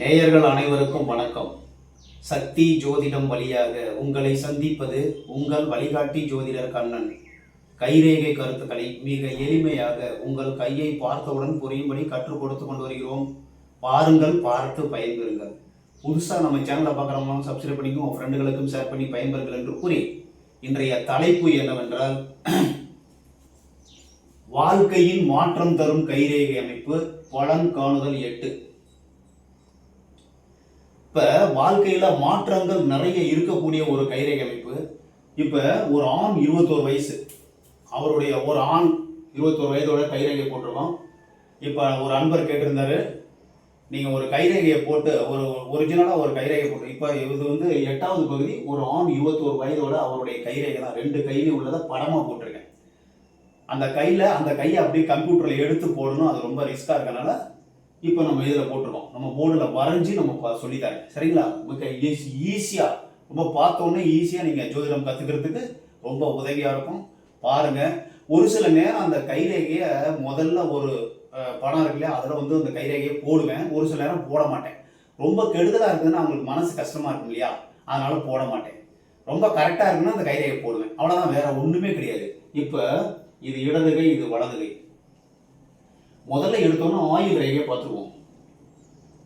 நேயர்கள் அனைவருக்கும் வணக்கம். சக்தி ஜோதிடம் வழியாக உங்களை சந்திப்பது உங்கள் வழிகாட்டி ஜோதிடர் கண்ணன். கைரேகை கருத்துக்களை மிக எளிமையாக உங்கள் கையை பார்த்தவுடன் புரியும்படி கற்றுக் கொடுத்து கொண்டு வருகிறோம். பாருங்கள் பார்த்து பயன்பெறுங்கள். புதுசாக நம்ம சேனலை பார்க்குறவங்களும் சப்ஸ்கிரைப் பண்ணிக்கும் உங்கள் ஃப்ரெண்டுகளுக்கும் ஷேர் பண்ணி பயன்பெறுங்கள் என்று கூறி இன்றைய தலைப்பு என்னவென்றால் வாழ்க்கையின் மாற்றம் தரும் கைரேகை அமைப்பு பலன் காணுதல் எட்டு. இப்போ வாழ்க்கையில் மாற்றங்கள் நிறைய இருக்கக்கூடிய ஒரு கைரேகை அமைப்பு. இப்போ ஒரு ஆண் இருபத்தோரு வயசு. அவருடைய ஒரு ஆண் இருபத்தோரு வயதோட கைரேகை போட்டிருக்கோம். இப்போ ஒரு அன்பர் கேட்டிருந்தாரு நீங்கள் ஒரு கைரேகையை போட்டு ஒரு ஒரிஜினலாக ஒரு கைரேகை போட்டு இப்போ இது வந்து எட்டாவது பகுதி ஒரு ஆண் இருபத்தோரு வயதோட அவருடைய கைரேகை தான். ரெண்டு கையிலையும் உள்ளதை படமாக போட்டிருக்கேன். அந்த கையில் அந்த கையை அப்படியே கம்ப்யூட்டரில் எடுத்து போடணும். அது ரொம்ப ரிஸ்க்காக இருக்கனால இப்போ நம்ம இதில் போட்டிருக்கோம். நம்ம போர்டில் வரைஞ்சி நம்ம சொல்லித்தரேன். சரிங்களா? மிக ஈஸியாக ரொம்ப பார்த்தோன்னே ஈஸியாக நீங்கள் ஜோதிடம் கற்றுக்கிறதுக்கு ரொம்ப உதவியாக இருக்கும். பாருங்கள் ஒரு சில நேரம் அந்த கைரேகையை முதல்ல ஒரு படம் இருக்கு இல்லையா? அதில் வந்து அந்த கைரேகையை போடுவேன். ஒரு சில நேரம் போட மாட்டேன். ரொம்ப கெடுதலாக இருக்குதுன்னா அவங்களுக்கு மனசு கஷ்டமாக இருக்கும் இல்லையா? அதனால போட மாட்டேன். ரொம்ப கரெக்டாக இருக்குன்னா அந்த கைரேகை போடுவேன். அவ்வளோதான் வேற ஒன்றுமே கிடையாது. இப்போ இது இடது கை இது வலது கை. முதல்ல எடுத்தோன்னா ஆயுள் ரேகையை பார்த்துருவோம்.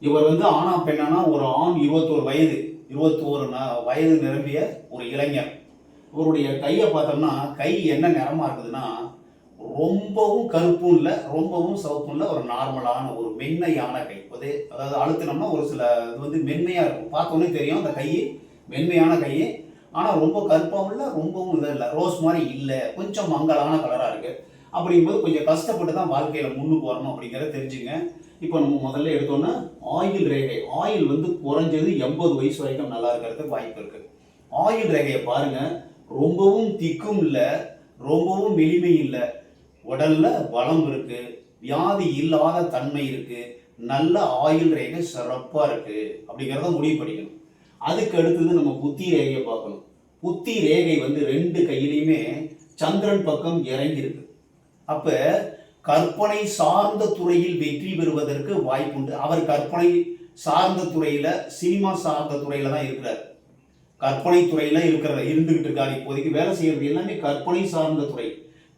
இவர் வந்து ஆணா பெண்ணானா ஒரு ஆண் இருபத்தோரு வயது இருபத்தோரு ந- வயது நிரம்பிய ஒரு இளைஞர். இவருடைய கையை பார்த்தோம்னா கை என்ன நிறமா இருக்குதுன்னா ரொம்பவும் கருப்பும் இல்லை ரொம்பவும் சிவப்பும் இல்லை ஒரு நார்மலான ஒரு மென்மையான கை. அது அதாவது அழுத்தினோம்னா ஒரு சில இது வந்து மென்மையாக இருக்கும். பார்த்தோன்னே தெரியும் அந்த கை மென்மையான கை ஆனால் ரொம்ப கருப்பாகவும் இல்லை ரொம்பவும் இது இல்லை. ரோஸ் மாதிரி இல்லை. கொஞ்சம் மங்கலான கலராக இருக்குது அப்படிங்கும்போது கொஞ்சம் கஷ்டப்பட்டு தான் வாழ்க்கையில் முன்னுக்கு வரணும் அப்படிங்கிறத தெரிஞ்சுங்க. இப்போ நம்ம முதல்ல எடுத்தோன்னா ஆயில் ரேகை. ஆயில் வந்து குறைஞ்சது எண்பது வயசு வரைக்கும் நல்லா இருக்கிறதுக்கு வாய்ப்பு இருக்கு. ஆயில் ரேகையை பாருங்க. ரொம்பவும் திக்கும் இல்லை ரொம்பவும் மெலிமை இல்லை. உடல்ல பலம் இருக்கு வியாதி இல்லாத தன்மை இருக்கு நல்ல ஆயில் ரேகை சிறப்பாக இருக்கு அப்படிங்கிறத முடிவு பண்ணிக்கணும். அதுக்கு அடுத்தது நம்ம புத்தி ரேகையை பார்க்கணும். புத்தி ரேகை வந்து ரெண்டு கையிலையுமே சந்திரன் பக்கம் இறங்கி இருக்கு அப்ப கற்பனை சார்ந்த துறையில் வெற்றி பெறுவதற்கு வாய்ப்புண்டு. அவர் கற்பனை சார்ந்த துறையில சினிமா சார்ந்த துறையில தான் இருக்கிறார். கற்பனை துறையில இருக்கிற இருந்துகிட்டு இருக்காரு. இப்போதைக்கு வேலை செய்யறது எல்லாமே கற்பனை சார்ந்த துறை.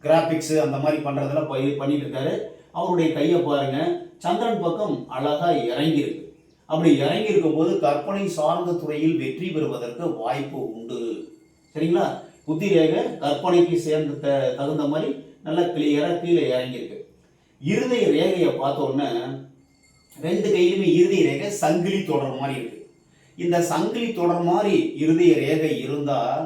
கிராபிக்ஸ் அந்த மாதிரி பண்றதெல்லாம் பண்ணிட்டு இருக்காரு. அவருடைய கையை பாருங்க. சந்திரன் பக்கம் அழகா இறங்கியிருக்கு. அப்படி இறங்கி இருக்கும்போது கற்பனை சார்ந்த துறையில் வெற்றி பெறுவதற்கு வாய்ப்பு உண்டு. சரிங்களா? புத்திரேக கற்பனைக்கு சேர்ந்த தகுந்த மாதிரி நல்லா கிளியராக கீழே இறங்கியிருக்கு. இருதய ரேகையை பார்த்தோன்னே ரெண்டு கையிலுமே இருதய ரேகை சங்கிலி தொடர் மாதிரி இருக்கு. இந்த சங்கிலி தொடர் மாதிரி இருதய ரேகை இருந்தால்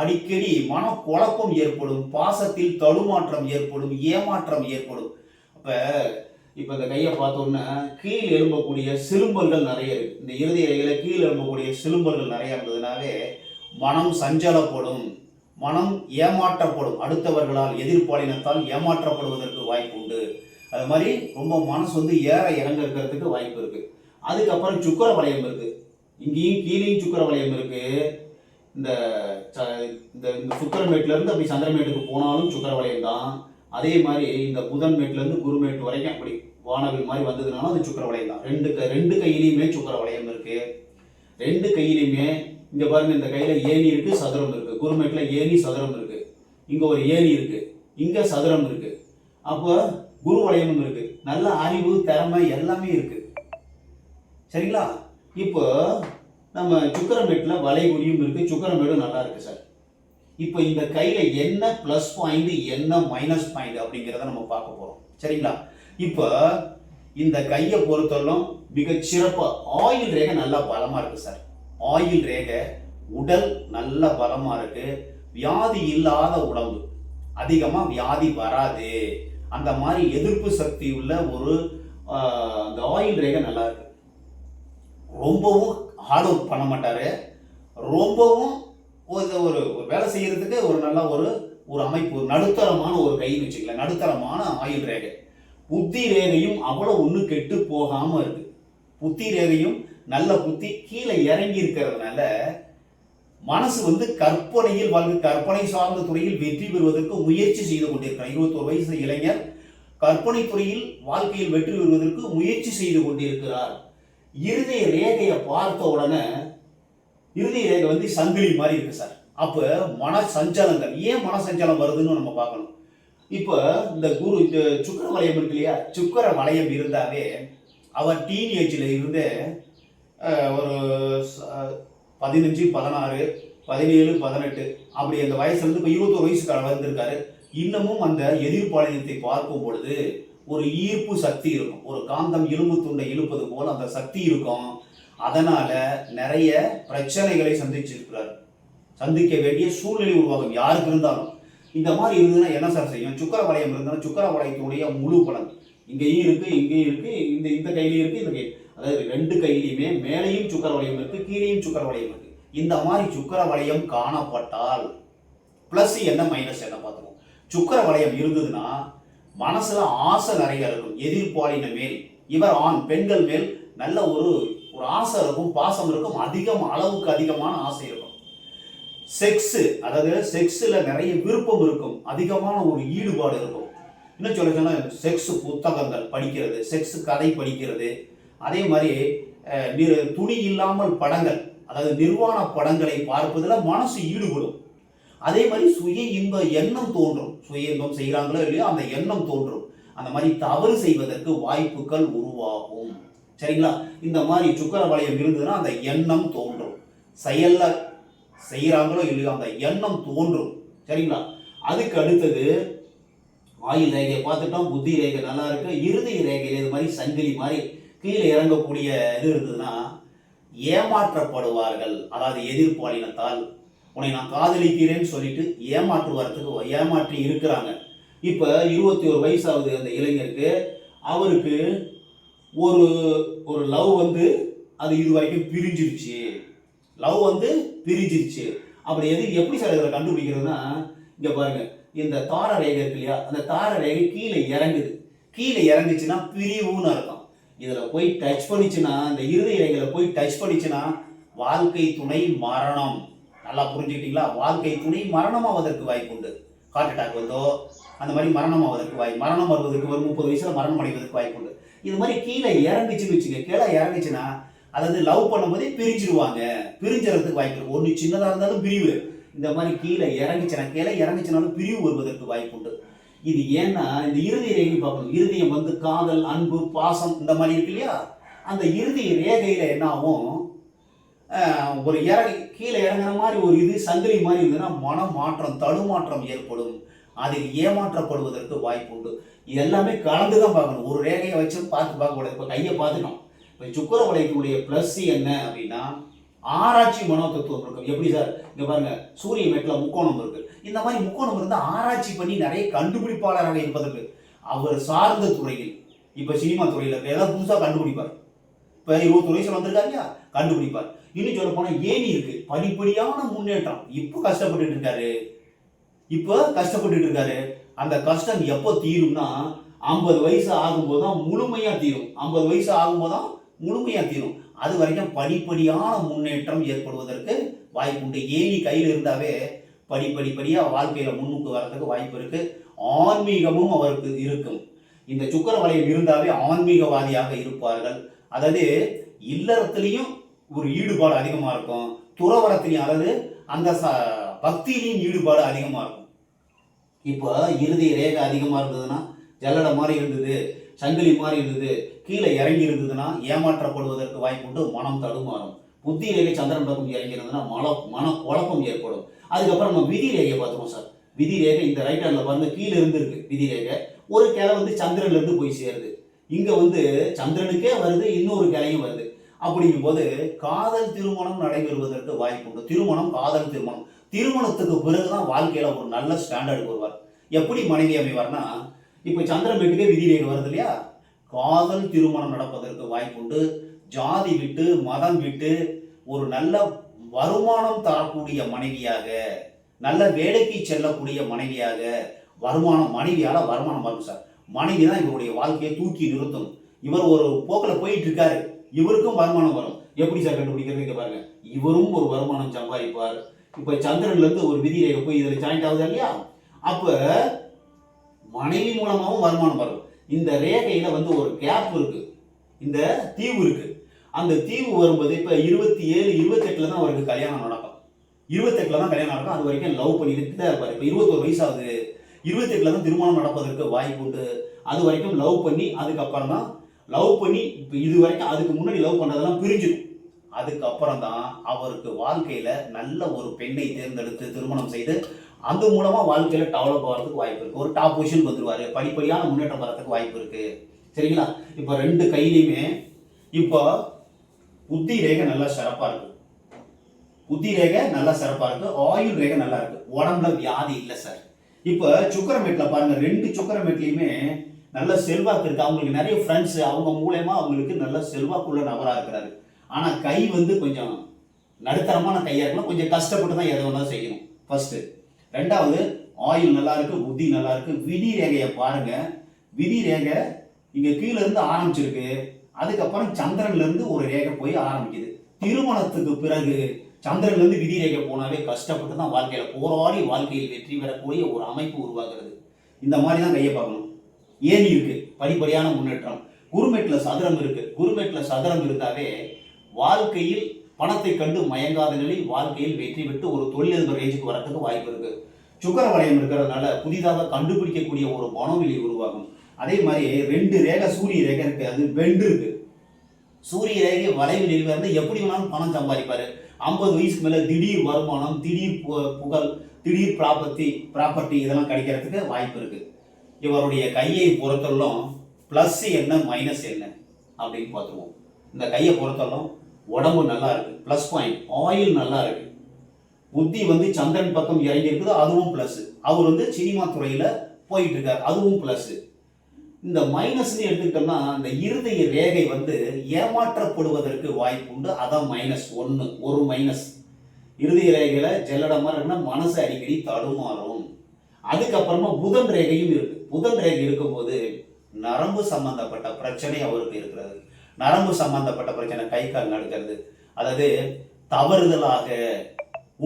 அடிக்கடி மன குழப்பம் ஏற்படும் பாசத்தில் தடுமாற்றம் ஏற்படும் ஏமாற்றம் ஏற்படும். அப்போ இப்போ இந்த கையை பார்த்தோன்னா கீழ் எழும்பக்கூடிய சிலும்பல்கள் நிறைய இருக்குது இந்த இருதய ரேகையில் கீழ் எழும்பக்கூடிய சிலும்பல்கள் நிறைய இருந்ததுனாலே மனம் சஞ்சலப்படும். மனம் ஏமாற்றப்படும். அடுத்தவர்களால் எதிர்ப்பாளினத்தால் ஏமாற்றப்படுவதற்கு வாய்ப்பு உண்டு. அது மாதிரி ரொம்ப மனசு வந்து ஏற இறங்க இருக்கிறதுக்கு வாய்ப்பு இருக்கு. அதுக்கப்புறம் சுக்கர வளையம் இருக்கு. இங்கேயும் கீழேயும் சுக்கர வளையம் இருக்கு. இந்த ச- இந்த இந்த இருந்து அப்படி சந்திரமேட்டுக்கு போனாலும் சுக்கர வளையம் தான். அதே மாதிரி இந்த புதன் மேட்ல இருந்து குருமேட்டு வரைக்கும் அப்படி வானவில் மாதிரி வந்ததுனாலும் அது சுக்கர வளையம் தான். ரெண்டு க ரெண்டு கையிலையுமே சுக்கர வளையம் இருக்கு. ரெண்டு கையிலையுமே இங்க பாருங்க இந்த கையில ஏணி இருக்கு சதுரம் இருக்கு. குருமேட்ல ஏரி சதுரம் இருக்கு. இங்க ஒரு ஏரி இருக்கு. இங்க சதுரம் இருக்கு. அப்போ குரு வளையமும் இருக்கு. நல்ல அறிவு திறமை எல்லாமே இருக்கு. சரிங்களா? இப்போ நம்ம சுக்கரமேட்டில் வளைகுடியும் இருக்கு. சுக்கரமேடும் நல்லா இருக்கு சார். இப்போ இந்த கையில் என்ன ப்ளஸ் பாயிண்ட் என்ன மைனஸ் பாயிண்ட் அப்படிங்கிறத நம்ம பார்க்க போகிறோம் சரிங்களா? இப்போ இந்த கையை பொறுத்தவரைக்கும் மிக ஆயில் ரேகை நல்லா பலமாக இருக்குது சார். ஆயில் ரேகை உடல் நல்ல பலமா இருக்கு. வியாதி இல்லாத உடம்பு. அதிகமா வியாதி வராது. அந்த மாதிரி எதிர்ப்பு சக்தி உள்ள ஒரு அந்த ஆயில் ரேகை நல்லா இருக்கு. ரொம்பவும் ஹார்ட் ஒர்க் பண்ண மாட்டாரு. ரொம்பவும் ஒரு ஒரு வேலை செய்யறதுக்கு ஒரு நல்ல ஒரு ஒரு அமைப்பு ஒரு நடுத்தரமான ஒரு கைன்னு வச்சுக்கலாம் நடுத்தரமான ஆயுள் ரேகை. புத்தி ரேகையும் அவ்வளோ ஒன்று கெட்டு போகாமல் இருக்கு. புத்தி ரேகையும் நல்ல புத்தி கீழே இறங்கி இருக்கிறதுனால மனசு வந்து கற்பனையில் வாழ்க்கை கற்பனை சார்ந்த துறையில் வெற்றி பெறுவதற்கு முயற்சி செய்து கொண்டிருக்கிறார். இருபத்தோரு வயசு இளைஞர் கற்பனை துறையில் வாழ்க்கையில் வெற்றி பெறுவதற்கு முயற்சி செய்து கொண்டிருக்கிறார். இருதய ரேகையை பார்த்த உடனே இருதய ரேகை வந்து சங்கிலி மாதிரி இருக்கு சார். அப்ப மன சஞ்சலங்கள் ஏன் மன சஞ்சலம் வருதுன்னு நம்ம பார்க்கணும். இப்போ இந்த குரு இந்த சுக்கர வளையம் இருக்கு இல்லையா? சுக்கர வளையம் இருந்தாவே அவர் டீன் ஏஜில் இருந்து ஒரு பதினஞ்சு பதினாறு பதினேழு பதினெட்டு அப்படி அந்த வயசுல இருந்து இப்போ இருபத்தொரு வயசுக்கு வந்திருக்காரு இன்னமும் அந்த எதிர்பாளையத்தை பார்க்கும் பொழுது ஒரு ஈர்ப்பு சக்தி இருக்கும். ஒரு காந்தம் இரும்பு துண்டை இழுப்பது போல் அந்த சக்தி இருக்கும். அதனால நிறைய பிரச்சனைகளை சந்திச்சிருக்கிறார். சந்திக்க வேண்டிய சூழ்நிலை உருவாகும். யாருக்கு இருந்தாலும். இந்த மாதிரி இருந்ததுன்னா என்ன சார் செய்யும்? சுக்கர வளையம் இருந்ததுன்னா சுக்கர வளையத்தினுடைய முழு பலன். இங்கேயும் இருக்கு இங்கேயும் இருக்கு இந்த இந்த கையிலையும் இருக்கு இந்த கை அதாவது ரெண்டு கையிலையுமே மேலேயும் சுக்கர வளையம் இருக்கு கீழேயும் சுக்கர வளையம் இருக்கு. இந்த மாதிரி சுக்கர வளையம் காணப்பட்டால் பிளஸ் என்ன மைனஸ் என்ன பார்த்துருவோம்? சுக்கர வளையம் இருந்ததுன்னா மனசுல ஆசை நிறைய இருக்கும். எதிர்பாலின மேல். இவர் ஆண் பெண்கள் மேல் நல்ல ஒரு ஒரு ஆசை இருக்கும் பாசம் இருக்கும் அதிகம் அளவுக்கு அதிகமான ஆசை இருக்கும். செக்ஸ் அதாவது செக்ஸில் நிறைய விருப்பம் இருக்கும். அதிகமான ஒரு ஈடுபாடு இருக்கும். இன்னும் சொல்ல சொன்னால் செக்ஸ் புத்தகங்கள் படிக்கிறது செக்ஸ் கதை படிக்கிறது அதே மாதிரி நி- துணி இல்லாமல் படங்கள் அதாவது நிர்வாண படங்களை பார்ப்பதில் மனசு ஈடுபடும். அதே மாதிரி சுய இன்ப எண்ணம் தோன்றும். சுய இன்பம் செய்கிறாங்களோ இல்லையோ அந்த எண்ணம் தோன்றும். அந்த மாதிரி தவறு செய்வதற்கு வாய்ப்புகள் உருவாகும். சரிங்களா? இந்த மாதிரி சுக்கர வளையம் இருந்ததுன்னா அந்த எண்ணம் தோன்றும். செயல்ல செய்கிறாங்களோ இல்லையோ அந்த எண்ணம் தோன்றும். சரிங்களா? அதுக்கு அடுத்தது ஆயுள் ரேகையை பார்த்துட்டோம் புத்தி ரேகை நல்லா இருக்கு இறுதி ரேகையில் இது மாதிரி சங்கிலி மாதிரி கீழே இறங்கக்கூடிய இது இருந்ததுன்னா ஏமாற்றப்படுவார்கள். அதாவது எதிர்பாலினத்தால் உன்னை நான் காதலிக்கிறேன்னு சொல்லிட்டு ஏமாற்றுவார்த்துக்கு ஏமாற்றி இருக்கிறாங்க. இப்போ இருபத்தி ஒரு வயசாகுது அந்த இளைஞருக்கு. அவருக்கு ஒரு ஒரு லவ் வந்து அது இது வரைக்கும் பிரிஞ்சிருச்சு. லவ் வந்து பிரிஞ்சிருச்சு. அப்படி எது எப்படி சார் இதில் கண்டுபிடிக்கிறதுனா இங்கே பாருங்கள் இந்த தார ரேகை இருக்கு இல்லையா? அந்த தார ரேகை கீழே இறங்குது. கீழே இறங்குச்சுன்னா பிரிவுன்னு அர்த்தம். இதில் போய் டச் பண்ணிச்சுன்னா இந்த இறுதி ரேகையில போய் டச் பண்ணிச்சுன்னா வாழ்க்கை துணை மரணம். நல்லா புரிஞ்சுக்கிட்டீங்களா? வாழ்க்கை துணை மரணமாவதற்கு வாய்ப்பு உண்டு ஹார்ட் அட்டாக் வந்தோ அந்த மாதிரி மரணம் ஆவதற்கு வாய் மரணம் வருவதற்கு ஒரு முப்பது வயசில் மரணம் அடைவதற்கு வாய்ப்பு உண்டு இது மாதிரி கீழே இறங்குச்சுன்னு வச்சுங்க கீழே இறங்குச்சுன்னா அதாவது லவ் பண்ணும்போதே பிரிஞ்சிருவாங்க. பிரிஞ்சுறதுக்கு வாய்ப்பு இருக்கு. ஒன்று சின்னதாக இருந்தாலும் பிரிவு. இந்த மாதிரி கீழே இறங்குச்சுனா கீழே இறங்குச்சுனாலும் பிரிவு வருவதற்கு வாய்ப்பு உண்டு இது ஏன்னா இந்த இறுதி ரேகை பார்க்கணும் இருதயம் வந்து காதல் அன்பு பாசம் இந்த மாதிரி இருக்கு இல்லையா? அந்த இறுதி ரேகையில் என்ன ஆகும்? ஒரு இறங்கி கீழே இறங்குற மாதிரி ஒரு இது சங்கிலி மாதிரி இருந்ததுன்னா மன மாற்றம் தடுமாற்றம் ஏற்படும். அதில் ஏமாற்றப்படுவதற்கு வாய்ப்பு உண்டு. இது எல்லாமே கலந்து தான் பார்க்கணும். ஒரு ரேகையை வச்சு பார்த்து பார்க்கக்கூடாது இப்போ கையை பார்த்துக்கணும். இப்போ சுக்கர வளையத்தினுடைய ப்ளஸ் என்ன அப்படின்னா ஆராய்ச்சி மனோதத்துவம் இருக்கும் எப்படி சார்? இங்கே பாருங்க சூரிய மேட்டில் முக்கோணம் இருக்கு. இந்த மாதிரி முக்கோணம் இருந்தால் ஆராய்ச்சி பண்ணி நிறைய கண்டுபிடிப்பாளராக இருப்பதற்கு அவர் சார்ந்த துறையில் இப்போ சினிமா துறையில் இருக்க ஏதாவது புதுசாக கண்டுபிடிப்பார். இப்போ இருபத்தொரு வயசில் வந்திருக்காரு இல்லையா? கண்டுபிடிப்பார். இன்னும் சொல்ல போனால் ஏணி இருக்கு. படிப்படியான முன்னேற்றம். இப்போ கஷ்டப்பட்டுட்டு இருக்காரு. இப்போ கஷ்டப்பட்டுட்டு இருக்காரு. அந்த கஷ்டம் எப்போ தீரும்னா ஐம்பது வயசு ஆகும்போது தான் முழுமையாக தீரும். ஐம்பது வயசு ஆகும்போது தான் முழுமையாக தீரும். அது வரைக்கும் படிப்படியான முன்னேற்றம் ஏற்படுவதற்கு வாய்ப்பு உண்டு ஏணி கையில் இருந்தாவே படிப்படிப்படியாக வாழ்க்கையில் முன்னுக்கு வர்றதுக்கு வாய்ப்பு இருக்குது ஆன்மீகமும் அவருக்கு இருக்கும். இந்த சுக்கர வளையம் இருந்தாவே ஆன்மீகவாதியாக இருப்பார்கள். அதாவது இல்லறத்துலேயும் ஒரு ஈடுபாடு அதிகமாக இருக்கும். துறவரத்துலையும் அதாவது அந்த ச பக்தியிலையும் ஈடுபாடு அதிகமாக இருக்கும். இப்போ இறுதி ரேகை அதிகமாக இருந்ததுன்னா ஜல்லடை மாதிரி இருந்தது. சங்கிலி மாதிரி இருந்தது கீழே இறங்கி இருந்ததுன்னா ஏமாற்றப்படுவதற்கு வாய்ப்புண்டு மனம் தடுமாறும். புத்தி ரேகை சந்திரன் பக்கம் இறங்கி இருந்ததுன்னா மன மன குழப்பம் ஏற்படும். அதுக்கப்புறம் நம்ம விதி ரேகையை பார்த்துருவோம் சார். விதி ரேகை இந்த ரைட் ஹேண்டில் பாருங்க கீழே இருந்துருக்கு விதி ரேகை ஒரு கிளை வந்து சந்திரன்லேருந்து போய் சேருது. இங்கே வந்து சந்திரனுக்கே வருது இன்னொரு கிளையும் வருது. அப்படிங்கும்போது காதல் திருமணம் நடைபெறுவதற்கு வாய்ப்பு உண்டு திருமணம் காதல் திருமணம். திருமணத்துக்கு பிறகுதான் வாழ்க்கையில ஒரு நல்ல ஸ்டாண்டர்டுக்கு வருவார். எப்படி மனைவி அமைவார்னா இப்போ சந்திரன் வீட்டுக்கே விதி ரேகை வருது இல்லையா? காதல் திருமணம் நடப்பதற்கு வாய்ப்பு உண்டு. ஜாதி விட்டு மதம் விட்டு ஒரு நல்ல வருமானம் தரக்கூடிய மனைவியாக நல்ல வேலைக்கு செல்லக்கூடிய மனைவியாக வருமானம் மனைவியால் வருமானம் வரும் சார். மனைவி தான் இவருடைய வாழ்க்கையை தூக்கி நிறுத்தும். இவர் ஒரு போக்கில் போயிட்டு இருக்காரு. இவருக்கும் வருமானம் வரும். எப்படி சார் கண்டுபிடிக்கிறது பாருங்க. இவரும் ஒரு வருமானம் சம்பாதிப்பார். இப்போ சந்திரன்லேருந்து ஒரு விதி ரேகை போய் இதில் ஜாயிண்ட் ஆகுது இல்லையா? அப்போ மனைவி மூலமாகவும் வருமானம் வரும். இந்த ரேகையில் வந்து ஒரு கேப் இருக்கு. இந்த தீவு இருக்கு. அந்த தீவு வரும்போது இப்போ இருபத்தி ஏழு இருபத்தெட்டில் தான் அவருக்கு கல்யாணம் நடக்கும். இருபத்தெட்டில் தான் கல்யாணம் நடக்கும். அது வரைக்கும் லவ் பண்ணிட்டு தான் இருப்பார். இப்போ இருபத்தொரு வயசாகுது. இருபத்தெட்டில் தான் திருமணம் நடப்பதற்கு வாய்ப்பு உண்டு. அது வரைக்கும் லவ் பண்ணி அதுக்கப்புறம் தான் லவ் பண்ணி இப்போ இது வரைக்கும் அதுக்கு முன்னாடி லவ் பண்ணதெல்லாம் பிரிஞ்சிடும். அதுக்கப்புறம் தான் அவருக்கு வாழ்க்கையில் நல்ல ஒரு பெண்ணை தேர்ந்தெடுத்து திருமணம் செய்து அது மூலமாக வாழ்க்கையில் டெவலப் ஆகிறதுக்கு வாய்ப்பு இருக்குது ஒரு டாப் பொசிஷன் வந்துடுவார் படிப்படியான முன்னேற்றம் வரதுக்கு வாய்ப்பு இருக்குது சரிங்களா? இப்போ ரெண்டு கையிலையுமே இப்போ புத்தி ரேகை நல்லா சிறப்பாக இருக்கு. புத்தி ரேகை நல்லா சிறப்பாக இருக்கு. ஆயுள் ரேகை நல்லா இருக்கு. உடம்புல வியாதி இல்லை சார் இப்போ சுக்கரமேட்டில் பாருங்கள் ரெண்டு சுக்கரமேட்லயுமே நல்ல செல்வாக்கு இருக்கு. அவங்களுக்கு நிறைய ஃப்ரெண்ட்ஸ் அவங்க மூலயமா அவங்களுக்கு நல்ல செல்வாக்குள்ள நபராக இருக்கிறாரு. ஆனால் கை வந்து கொஞ்சம் நடுத்தரமான கையாக இருக்கலாம் கொஞ்சம் கஷ்டப்பட்டு தான் எதை வேணாலும் செய்யணும். ஃபஸ்ட்டு ரெண்டாவது ஆயுள் நல்லா இருக்கு புத்தி நல்லா இருக்கு விதி ரேகையை பாருங்க. விதி ரேகை இங்க கீழே இருந்து ஆரம்பிச்சிருக்கு. அதுக்கப்புறம் சந்திரன்ல இருந்து ஒரு ரேகை போய் ஆரம்பிக்குது. திருமணத்துக்கு பிறகு சந்திரன்ல இருந்து விதி ரேகை போனாவே கஷ்டப்பட்டு தான் வாழ்க்கையில போராடி வாழ்க்கையில் வெற்றி பெறக்கூடிய ஒரு அமைப்பு உருவாகிறது இந்த மாதிரி தான் கையை பார்க்கணும். ஏணி இருக்கு. படிப்படியான முன்னேற்றம். குருமேட்டில் சதுரம் இருக்கு. குருமேட்டில் சதுரம் இருந்தாவே வாழ்க்கையில் பணத்தை கண்டு மயங்காத நிலை வாழ்க்கையில் வெற்றி பெற்று ஒரு தொழிலதிபர் ரேஞ்சுக்கு வரத்துக்கு வாய்ப்பு இருக்கு. சுக்கர வளையம் இருக்கிறதுனால புதிதாக கண்டுபிடிக்கக்கூடிய ஒரு மனோவிலி உருவாகும். அதே மாதிரி ரெண்டு ரேகை சூரிய ரேகை இருக்கு. அது வெண்டு இருக்கு. சூரிய ரேகை வளைவு நிலையில் இருந்து எப்படி வேணாலும் பணம் சம்பாதிப்பார். ஐம்பது வயசுக்கு மேலே திடீர் வருமானம் திடீர் பு- புகழ் திடீர் ப்ராப்பர்ட்டி ப்ராப்பர்ட்டி இதெல்லாம் கிடைக்கிறதுக்கு வாய்ப்பு இருக்கு. இவருடைய கையை பொறுத்தவரைக்கும் ப்ளஸ் என்ன மைனஸ் என்ன அப்படின்னு பார்த்துருவோம். இந்த கையை பொறுத்தலும் உடம்பு நல்லா இருக்கு. ப்ளஸ் பாயிண்ட் ஆயில் நல்லா இருக்கு. புத்தி வந்து சந்திரன் பக்கம் இறங்கி இருக்குது அதுவும் ப்ளஸ் அவர் வந்து சினிமா துறையில போயிட்டு இருக்கார் அதுவும் ப்ளஸ் இந்த மைனஸ்னு எடுத்துக்கிட்டோம்னா இந்த இருதய ரேகை வந்து ஏமாற்றப்படுவதற்கு வாய்ப்பு உண்டு. அதான் மைனஸ் ஒன்று ஒரு மைனஸ் இருதய ரேகையில் ஜெல்லடமா இருக்குன்னா மனசு அடிக்கடி தடுமாறும். அதுக்கப்புறமா புதன் ரேகையும் இருக்கு. புதன் ரேகை இருக்கும்போது நரம்பு சம்பந்தப்பட்ட பிரச்சனை அவருக்கு இருக்கிறது. நரம்பு சம்பந்தப்பட்ட பிரச்சனை கை கால் நடுக்கிறது அதாவது தவறுதலாக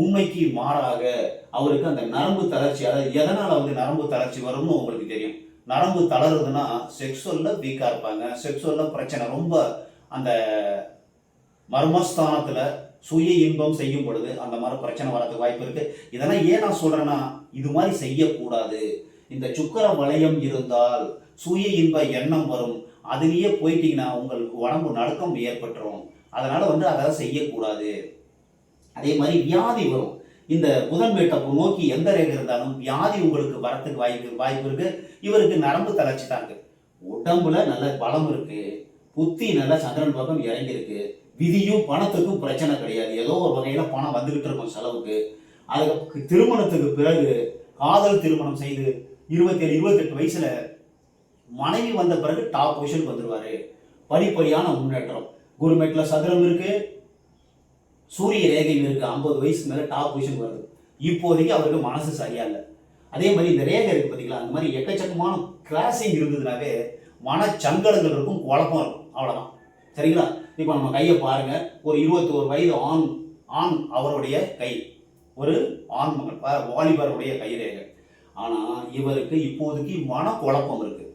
உண்மைக்கு மாறாக அவருக்கு அந்த நரம்பு தளர்ச்சி அதாவது எதனால் வந்து நரம்பு தளர்ச்சி வரும்னு உங்களுக்கு தெரியும். நரம்பு தளருதுன்னா செக்ஸுவல்ல வீக்காக இருப்பாங்க. செக்ஸுவல்ல பிரச்சனை ரொம்ப அந்த மர்மஸ்தானத்தில் சுய இன்பம் செய்யும் பொழுது அந்த மாதிரி பிரச்சனை வரதுக்கு வாய்ப்பு இருக்கு. இதெல்லாம் ஏன் நான் சொல்றேன்னா இது மாதிரி செய்யக்கூடாது. இந்த சுக்கர வளையம் இருந்தால் சுய இன்ப எண்ணம் வரும். அதுலேயே போயிட்டீங்கன்னா உங்களுக்கு உடம்பு நடுக்கம் ஏற்பட்டுரும். அதனால் வந்து அதை செய்யக்கூடாது. அதே மாதிரி வியாதி வரும். இந்த புதன் வேட்டை நோக்கி எந்த ரேகை இருந்தாலும் வியாதி உங்களுக்கு வரத்துக்கு வாய்ப்பு வாய்ப்பு இருக்கு. இவருக்கு நரம்பு தளர்ச்சி தான் உடம்புல நல்ல பலம் இருக்கு. புத்தி நல்ல சந்திரன் பக்கம் இறங்கியிருக்கு. விதியும் பணத்துக்கும் பிரச்சனை கிடையாது. ஏதோ ஒரு வகையில பணம் வந்துகிட்டு இருக்கும் செலவுக்கு. அதுக்கு திருமணத்துக்கு பிறகு காதல் திருமணம் செய்து இருபத்தேழு இருபத்தெட்டு வயசுல மனைவி வந்த பிறகு டாப் பொசிஷனுக்கு வந்துருவாரு. படிப்படியான முன்னேற்றம். குருமேட்ல சதுரம் இருக்கு. சூரிய ரேகையும் இருக்கு. ஐம்பது வயசுக்கு மேலே டாப் பொசிஷன் வருது. இப்போதைக்கு அவருக்கு மனசு சரியா இல்லை அதே மாதிரி இந்த ரேகை இருக்கு பார்த்தீங்களா அந்த மாதிரி எக்கச்சக்கமான கிராசிங் இருந்ததுனாவே மனச்சங்கடங்கள் இருக்கும் குழப்பம் இருக்கும். அவ்வளோதான் சரிங்களா? இப்போ நம்ம கையை பாருங்க. ஒரு இருபத்தோரு வயது ஆண் ஆண் அவருடைய கை. ஒரு ஆண் மகன் வாலிபருடைய கை ரேகை. ஆனால் இவருக்கு இப்போதைக்கு மன குழப்பம் இருக்கு.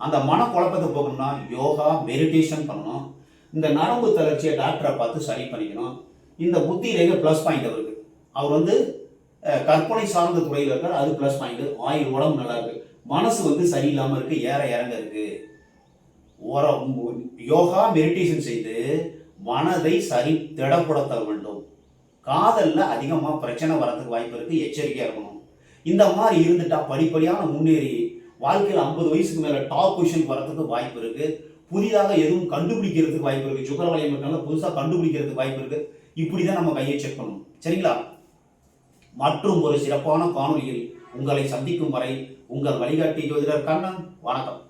அந்த மனக்குழப்பத்தை போகணும்னா யோகா மெடிடேஷன் பண்ணணும். இந்த நரம்பு தளர்ச்சியை டாக்டரை பார்த்து சரி பண்ணிக்கணும். இந்த புத்தி ரேகை ப்ளஸ் பாயிண்ட் அவருக்கு. அவர் வந்து கற்பனை சார்ந்த துறையில் இருக்கார். அது ப்ளஸ் பாயிண்ட் ஆயுள் உடம்பு நல்லா இருக்கு. மனசு வந்து சரியில்லாமல் இருக்கு. ஏற இறங்க இருக்கு. ஒரு- யோகா மெடிடேஷன் செய்து மனதை சரி திடப்படுத்த வேண்டும். காதலில் அதிகமாக பிரச்சனை வரதுக்கு வாய்ப்பு இருக்கு. எச்சரிக்கையாக இருக்கணும். இந்த மாதிரி இருந்துட்டா படிப்படியான முன்னேறி வாழ்க்கையில் ஐம்பது வயசுக்கு மேலே டாப் பொசிஷன் வரதுக்கு வாய்ப்பு இருக்கு. புதிதாக எதுவும் கண்டுபிடிக்கிறதுக்கு வாய்ப்பு இருக்கு. சுக்கரவளையம் இருக்கனால புதுசாக கண்டுபிடிக்கிறதுக்கு வாய்ப்பு இருக்கு. இப்படிதான் நம்ம கையை செக் பண்ணணும். சரிங்களா? மற்றும் ஒரு சிறப்பான காணொலியில் உங்களை சந்திக்கும் வரை உங்கள் வழிகாட்டி ஜோதிடர் கண்ணன். வணக்கம்.